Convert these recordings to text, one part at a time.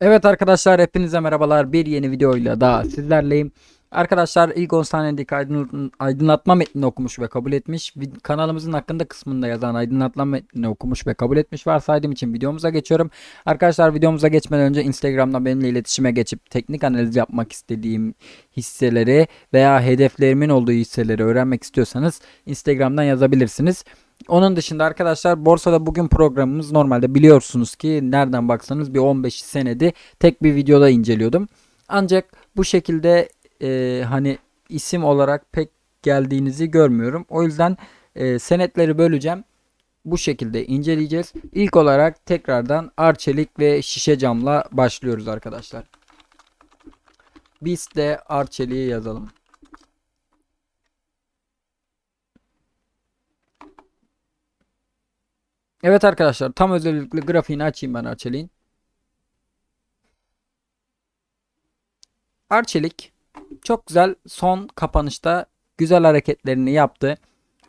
Evet arkadaşlar hepinize merhabalar. Bir yeni videoyla daha sizlerleyim. Arkadaşlar ilk 10 saniyedeki aydın- aydınlatma metnini okumuş ve kabul etmiş. Kanalımızın hakkında kısmında yazan aydınlatma metnini okumuş ve kabul etmiş varsaydığım için videomuza geçiyorum. Arkadaşlar videomuza geçmeden önce Instagram'dan benimle iletişime geçip teknik analiz yapmak istediğim hisseleri veya hedeflerimin olduğu hisseleri öğrenmek istiyorsanız Instagram'dan yazabilirsiniz. Onun dışında arkadaşlar borsada bugün programımız normalde biliyorsunuz ki nereden baksanız bir 15 senedi tek bir videoda inceliyordum. Ancak bu şekilde e, hani isim olarak pek geldiğinizi görmüyorum. O yüzden e, senetleri böleceğim. Bu şekilde inceleyeceğiz. İlk olarak tekrardan Arçelik ve şişe camla başlıyoruz arkadaşlar. Biz de Arçelik'i yazalım. Evet arkadaşlar tam özellikle grafiğini açayım ben Arçelik'in. Arçelik çok güzel son kapanışta güzel hareketlerini yaptı.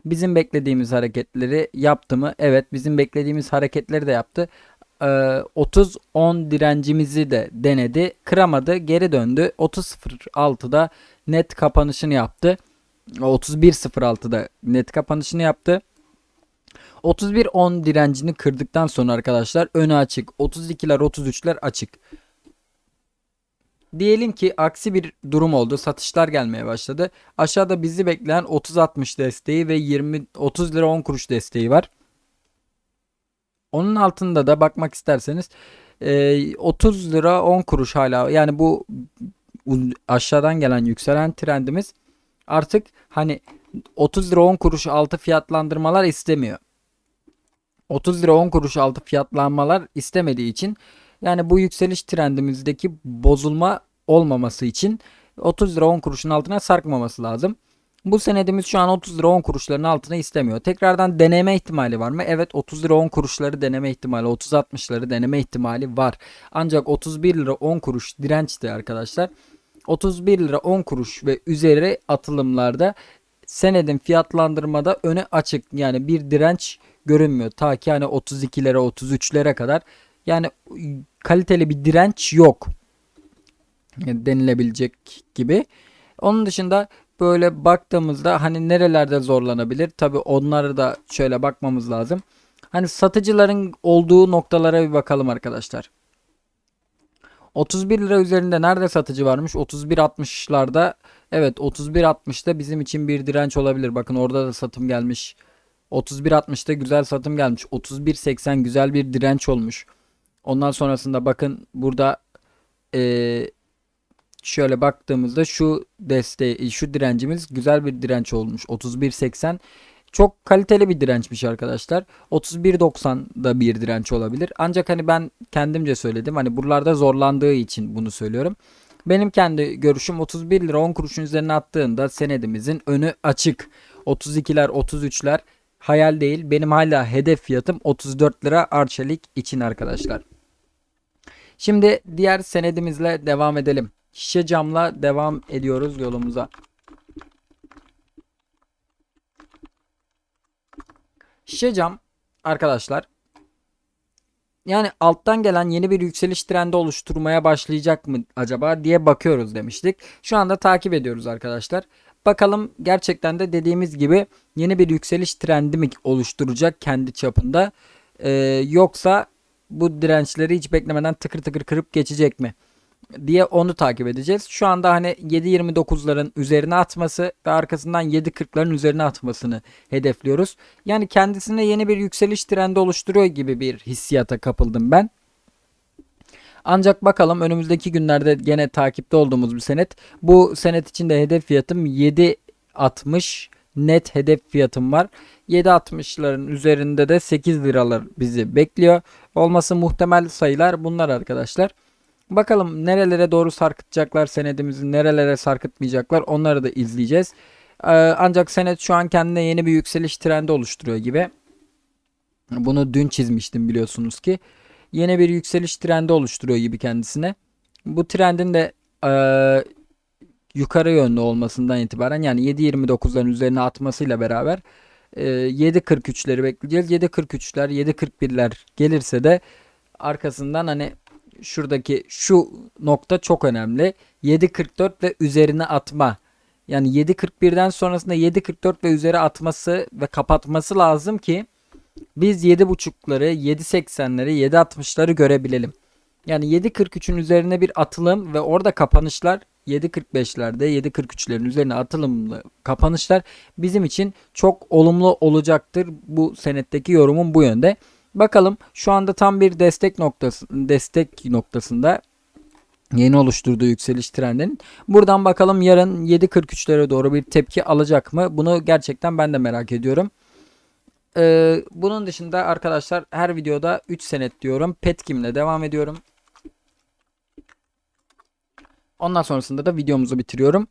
Bizim beklediğimiz hareketleri yaptı mı? Evet bizim beklediğimiz hareketleri de yaptı. Ee, 30-10 direncimizi de denedi. Kıramadı. Geri döndü. 30.06'da net kapanışını yaptı. 31.06'da net kapanışını yaptı. 31-10 direncini kırdıktan sonra arkadaşlar önü açık. 32'ler 33'ler açık. Diyelim ki aksi bir durum oldu. Satışlar gelmeye başladı. Aşağıda bizi bekleyen 30-60 desteği ve 20 30 lira 10 kuruş desteği var. Onun altında da bakmak isterseniz e, 30 lira 10 kuruş hala yani bu aşağıdan gelen yükselen trendimiz artık hani 30 lira 10 kuruş altı fiyatlandırmalar istemiyor. 30 lira 10 kuruş altı fiyatlanmalar istemediği için yani bu yükseliş trendimizdeki bozulma olmaması için 30 lira 10 kuruşun altına sarkmaması lazım. Bu senedimiz şu an 30 lira 10 kuruşların altına istemiyor. Tekrardan deneme ihtimali var mı? Evet 30 lira 10 kuruşları deneme ihtimali, 30-60'ları deneme ihtimali var. Ancak 31 lira 10 kuruş dirençti arkadaşlar. 31 lira 10 kuruş ve üzeri atılımlarda senedin fiyatlandırmada öne açık. Yani bir direnç görünmüyor. Ta ki hani 32'lere 33'lere kadar yani kaliteli bir direnç yok denilebilecek gibi. Onun dışında böyle baktığımızda hani nerelerde zorlanabilir? Tabi onları da şöyle bakmamız lazım. Hani satıcıların olduğu noktalara bir bakalım arkadaşlar. 31 lira üzerinde nerede satıcı varmış? 31.60'larda. Evet 31.60'da bizim için bir direnç olabilir. Bakın orada da satım gelmiş. 31.60'da güzel satım gelmiş. 31.80 güzel bir direnç olmuş. Ondan sonrasında bakın burada eee, şöyle baktığımızda şu desteği, şu direncimiz güzel bir direnç olmuş. 31.80 çok kaliteli bir dirençmiş arkadaşlar. 31.90 da bir direnç olabilir. Ancak hani ben kendimce söyledim. Hani buralarda zorlandığı için bunu söylüyorum. Benim kendi görüşüm 31 lira 10 kuruşun üzerine attığında senedimizin önü açık. 32'ler 33'ler hayal değil. Benim hala hedef fiyatım 34 lira Arçelik için arkadaşlar. Şimdi diğer senedimizle devam edelim. Şişe camla devam ediyoruz yolumuza. Şişe cam arkadaşlar yani alttan gelen yeni bir yükseliş trendi oluşturmaya başlayacak mı acaba diye bakıyoruz demiştik. Şu anda takip ediyoruz arkadaşlar. Bakalım gerçekten de dediğimiz gibi yeni bir yükseliş trendi mi oluşturacak kendi çapında Ee, yoksa bu dirençleri hiç beklemeden tıkır tıkır kırıp geçecek mi diye onu takip edeceğiz. Şu anda hani 7.29'ların üzerine atması ve arkasından 7.40'ların üzerine atmasını hedefliyoruz. Yani kendisine yeni bir yükseliş trendi oluşturuyor gibi bir hissiyata kapıldım ben. Ancak bakalım önümüzdeki günlerde gene takipte olduğumuz bir senet. Bu senet için de hedef fiyatım 7.60 net hedef fiyatım var. 7.60'ların üzerinde de 8 liralar bizi bekliyor. Olması muhtemel sayılar bunlar arkadaşlar. Bakalım nerelere doğru sarkıtacaklar senedimizi, nerelere sarkıtmayacaklar onları da izleyeceğiz. Ee, ancak senet şu an kendine yeni bir yükseliş trendi oluşturuyor gibi. Bunu dün çizmiştim biliyorsunuz ki. Yeni bir yükseliş trendi oluşturuyor gibi kendisine. Bu trendin de e, yukarı yönlü olmasından itibaren yani 7.29'ların üzerine atmasıyla beraber e, 7.43'leri bekleyeceğiz. 7.43'ler 7.41'ler gelirse de arkasından hani şuradaki şu nokta çok önemli. 7.44 ve üzerine atma. Yani 7.41'den sonrasında 7.44 ve üzeri atması ve kapatması lazım ki biz 7.5'ları, 7.80'leri, 7.60'ları görebilelim. Yani 7.43'ün üzerine bir atılım ve orada kapanışlar 7.45'lerde 7.43'lerin üzerine atılımlı kapanışlar bizim için çok olumlu olacaktır. Bu senetteki yorumum bu yönde. Bakalım şu anda tam bir destek noktası destek noktasında yeni oluşturduğu yükseliş trendinin. Buradan bakalım yarın 7.43'lere doğru bir tepki alacak mı? Bunu gerçekten ben de merak ediyorum. Ee, bunun dışında arkadaşlar her videoda 3 senet diyorum. Petkim'le devam ediyorum. Ondan sonrasında da videomuzu bitiriyorum.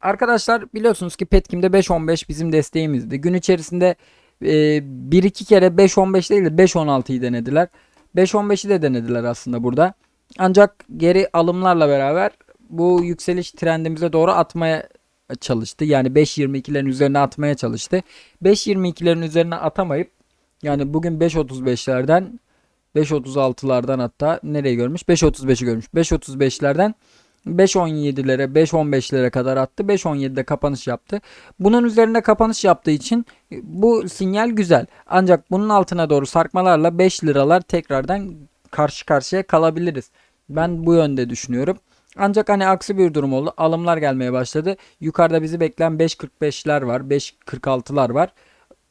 Arkadaşlar biliyorsunuz ki Petkim'de 5.15 bizim desteğimizdi. Gün içerisinde e, 1-2 kere 5.15 değil de 5.16'yı denediler. 5.15'i de denediler aslında burada. Ancak geri alımlarla beraber bu yükseliş trendimize doğru atmaya çalıştı. Yani 5.22'lerin üzerine atmaya çalıştı. 5.22'lerin üzerine atamayıp yani bugün 5.35'lerden 5.36'lardan hatta nereye görmüş? 5.35'i görmüş. 5.35'lerden 5.17'lere 5.15'lere kadar attı. 5.17'de kapanış yaptı. Bunun üzerinde kapanış yaptığı için bu sinyal güzel. Ancak bunun altına doğru sarkmalarla 5 liralar tekrardan karşı karşıya kalabiliriz. Ben bu yönde düşünüyorum. Ancak hani aksi bir durum oldu. Alımlar gelmeye başladı. Yukarıda bizi bekleyen 5.45'ler var. 5.46'lar var.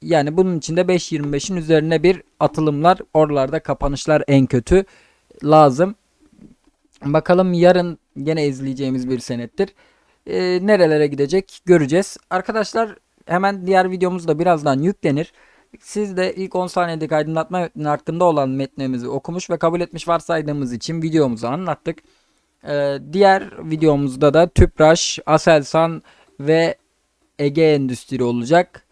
Yani bunun içinde 5.25'in üzerine bir atılımlar. Oralarda kapanışlar en kötü lazım. Bakalım yarın gene izleyeceğimiz bir senettir. Ee, nerelere gidecek göreceğiz. Arkadaşlar hemen diğer videomuz da birazdan yüklenir. Siz de ilk 10 saniyedeki aydınlatma metni hakkında olan metnimizi okumuş ve kabul etmiş varsaydığımız için videomuzu anlattık. Ee, diğer videomuzda da Tüpraş, Aselsan ve Ege Endüstri olacak.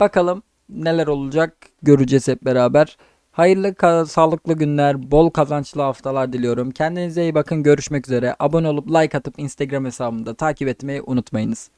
Bakalım neler olacak göreceğiz hep beraber. Hayırlı sağlıklı günler, bol kazançlı haftalar diliyorum. Kendinize iyi bakın. Görüşmek üzere. Abone olup like atıp Instagram hesabımda takip etmeyi unutmayınız.